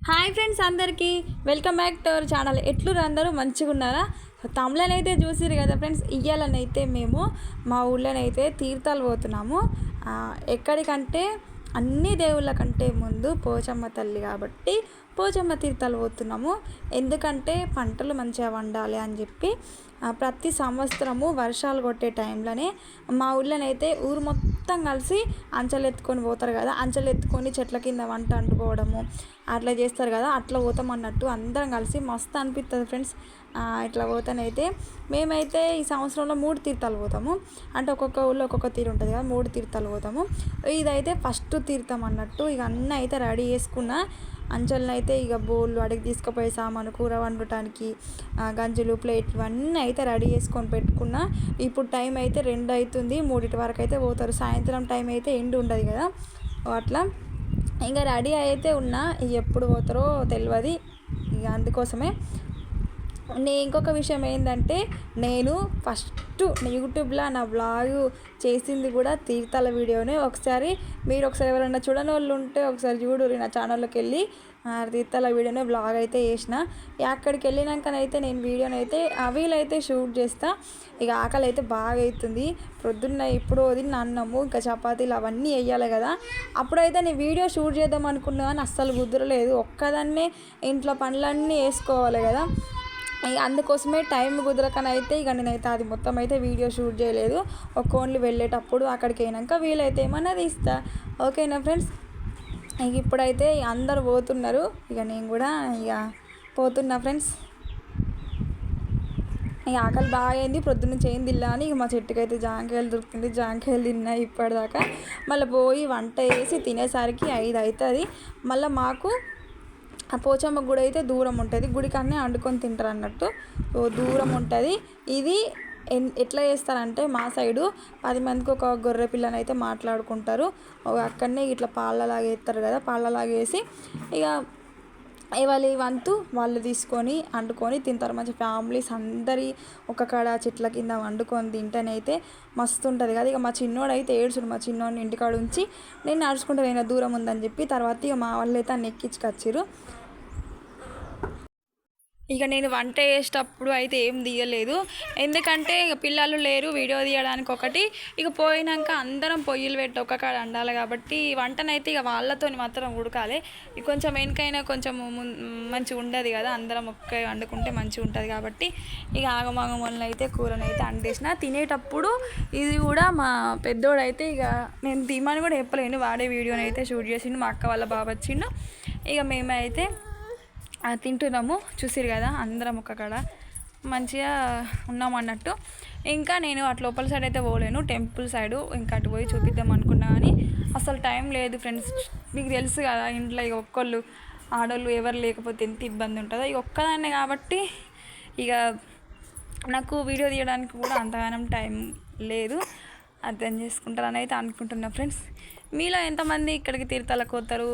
Hi friends అందరికీ. Welcome back to our channel. ఎట్లు అందరూ? మంచిగా ఉన్నారా తమిళనైతే చూసిరు కదా ఫ్రెండ్స్ ఇయ్యాలనైతే మేము మా ఊళ్ళోనైతే తీర్థాలు పోతున్నాము. ఎక్కడికంటే అన్ని దేవుళ్ళ కంటే ముందు పోచమ్మ తల్లి కాబట్టి పోచమ్మ తీర్థాలు పోతున్నాము. ఎందుకంటే పంటలు మంచిగా వండాలి అని చెప్పి ప్రతి సంవత్సరము వర్షాలు కొట్టే టైంలోనే మా ఊళ్ళోనైతే ఊరు మొత్తం కలిసి అంచెలు ఎత్తుకొని పోతారు కదా అంచెలు ఎత్తుకొని చెట్ల కింద వంట వండుకోవడము అట్లా చేస్తారు కదా అట్లా పోతాం అన్నట్టు అందరం కలిసి మస్తు అనిపిస్తుంది ఫ్రెండ్స్. ఇట్లా పోతానైతే. మేమైతే ఈ సంవత్సరంలో మూడు తీర్థాలు పోతాము. అంటే ఒక్కొక్క ఊళ్ళో ఒక్కొక్క తీరు ఉంటుంది కదా మూడు తీర్థాలు పోతాము. ఇదైతే ఫస్ట్ తీర్థం అన్నట్టు ఇక అన్నీ అయితే రెడీ చేసుకున్న. అంచెలను అయితే ఇక బోళ్ళు అడిగి తీసుకుపోయే సామాను కూర వండటానికి గంజులు ప్లేట్లు అన్నీ అయితే రెడీ చేసుకొని పెట్టుకున్నా. ఇప్పుడు టైం అయితే రెండు అవుతుంది మూడింటి వరకు అయితే పోతారు. సాయంత్రం టైం అయితే ఎండు ఉండదు కదా అట్లా. ఇంకా రెడీ అయితే ఉన్నా ఎప్పుడు పోతారో తెలియదు ఇక అందుకోసమే నే ఇంకొక విషయం ఏంటంటే నేను ఫస్ట్ యూట్యూబ్లో నా బ్లాగ్ చేసింది కూడా తీర్థాల వీడియోనే. ఒకసారి మీరు ఒకసారి ఎవరైనా చూడని వాళ్ళు ఉంటే ఒకసారి చూడు నా ఛానల్లోకి వెళ్ళి తీర్థాల వీడియోనే బ్లాగ్ అయితే చేసిన. ఇక అక్కడికి వెళ్ళినాకనైతే నేను వీడియోను అయితే అవీలైతే షూట్ చేస్తా. ఇక ఆకలి అయితే బాగా అవుతుంది ప్రొద్దున్న ఇప్పుడు తిన్న అన్నము ఇంకా చపాతీలు అవన్నీ వేయాలి కదా. అప్పుడైతే నేను వీడియో షూట్ చేద్దాం అనుకున్నా కానీ అస్సలు కుదరలేదు. ఒక్కదాన్నే ఇంట్లో పనులన్నీ వేసుకోవాలి కదా. అందుకోసమే టైం కుదరకనైతే ఇక నేనైతే అది మొత్తం అయితే వీడియో షూట్ చేయలేదు. ఒక ఓన్లీ వెళ్ళేటప్పుడు అక్కడికి అయినాక వీలైతే ఏమన్నా తీస్తా. ఓకేనా ఫ్రెండ్స్? ఇక ఇప్పుడైతే అందరు పోతున్నారు. ఇక నేను కూడా ఇక పోతున్నా ఫ్రెండ్స్. ఇక ఆకలి బాగా అయింది పొద్దున్న చేయం తిల్లా అని ఇక మా చెట్టుకి అయితే జాంకాయలు దొరికింది. జాంకాయలు తిన్నా ఇప్పటిదాకా. మళ్ళీ పోయి వంట వేసి తినేసరికి ఐదు అవుతుంది మళ్ళీ మాకు ఆ పోచమ్మ గుడి అయితే దూరం ఉంటుంది. గుడికన్నే వండుకొని తింటారు అన్నట్టు. దూరం ఉంటుంది. ఇది ఎన్- ఎట్లా చేస్తారంటే మా సైడు పది మందికి ఒక గొర్రె పిల్లని అయితే మాట్లాడుకుంటారు అక్కడనే ఇట్లా పాలలాగా వేస్తారు కదా పాలలాగా వేసి ఇక ఎవరి వంతు వాళ్ళు తీసుకొని వండుకొని తింటారు. మంచి ఫ్యామిలీస్ అందరి ఒక కాడ చెట్ల కింద వండుకొని తింటేనైతే మస్తు ఉంటుంది కదా. ఇక మా చిన్నోడు అయితే ఏడ్చుడు మా చిన్నోడిని ఇంటికాడ ఉంచి నేను నడుచుకుంటూ నేను దూరం ఉందని చెప్పి తర్వాత ఇక మా వాళ్ళు అయితే అన్ని ఎక్కించుకొచ్చారు ఇక నేను వంట చేసేటప్పుడు అయితే ఏం తీయలేదు. ఎందుకంటే ఇక పిల్లలు లేరు వీడియో తీయడానికి ఒకటి. ఇక పోయినాక అందరం పొయ్యిలు పెట్టి ఒక్క కాడ వండాలి కాబట్టి వంటనైతే ఇక వాళ్ళతో మాత్రం ఉడకాలి. ఇక కొంచెం వెనకైనా కొంచెం ముం- మంచిగా ఉండదు కదా అందరం ఒక్క వండుకుంటే మంచిగా ఉంటుంది కాబట్టి ఇక ఆగమాగం వల్ల అయితే కూరనైతే అంటేసిన తినేటప్పుడు ఇది కూడా మా పెద్దోడైతే ఇక నేను తీమని కూడా చెప్పలేను వాడే వీడియోని అయితే షూట్ చేసిండు మా అక్క వాళ్ళ బాబు వచ్చిండు. ఇక మేమైతే తింటున్నాము. చూసిరు కదా అందరం ఒక మంచిగా ఉన్నాం అన్నట్టు. ఇంకా నేను అటు లోపల సైడ్ అయితే పోలేను. టెంపుల్ సైడు ఇంకా అటు పోయి చూపిద్దాం అనుకున్నా కానీ అసలు టైం లేదు ఫ్రెండ్స్. మీకు తెలుసు కదా ఇంట్లో ఇక ఒక్కళ్ళు ఆడోళ్ళు ఎవరు లేకపోతే ఎంత ఇబ్బంది ఉంటుందో. ఇక ఒక్కదాన్నే కాబట్టి ఇక నాకు వీడియో తీయడానికి కూడా అంతగానం టైం లేదు. అర్థం చేసుకుంటారని అయితే అనుకుంటున్నా ఫ్రెండ్స్. మీలో ఎంతమంది ఇక్కడికి తీర్థాలకు పోతారు?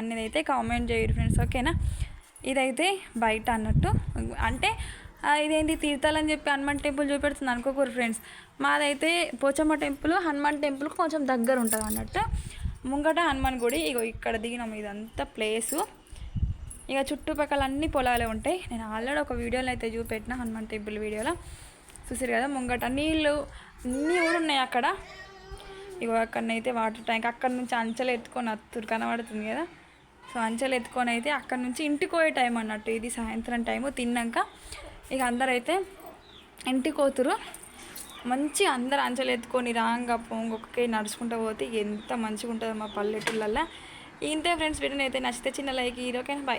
అనేది అయితే కామెంట్ చేయరు ఫ్రెండ్స్. ఓకేనా? ఇదైతే బయట అన్నట్టు. అంటే ఇదేంటి తీర్థాలు అని చెప్పి హనుమాన్ టెంపుల్ చూపెడుతుంది అనుకోకూరు ఫ్రెండ్స్. మాదైతే పోచమ్మ టెంపుల్ హనుమాన్ టెంపుల్ కొంచెం దగ్గర ఉంటుంది అన్నట్టు. ముంగట హనుమాన్ గుడి ఇగో ఇక్కడ దిగినాం ఇదంతా ప్లేసు. ఇక చుట్టుపక్కల అన్ని పొలాలే ఉంటాయి. నేను ఆల్రెడీ ఒక వీడియోలో అయితే చూపెట్టిన హనుమాన్ టెంపుల్ వీడియోలో. చూసారు కదా ముంగట నీళ్ళు అన్నీ కూడా ఉన్నాయి అక్కడ. ఇగో అక్కడనైతే వాటర్ ట్యాంక్ అక్కడ నుంచి అంచెలు ఎత్తుకొని అత్తురు కనబడుతుంది కదా. సో అంచెలు ఎత్తుకొని అయితే అక్కడ నుంచి ఇంటికి పోయే టైం అన్నట్టు. ఇది సాయంత్రం టైము తిన్నాక ఇక అందరైతే ఇంటికి పోతురు. మంచి అందరు అంచెలు ఎత్తుకొని రాంగా పొంగొక్కే నడుచుకుంటూ పోతే ఎంత మంచిగా ఉంటుందో మా పల్లెటూళ్ళల్లో ఇంతే ఫ్రెండ్స్ వీడియోని అయితే నచ్చితే చిన్న లైక్ ఈరోకే బాయ్.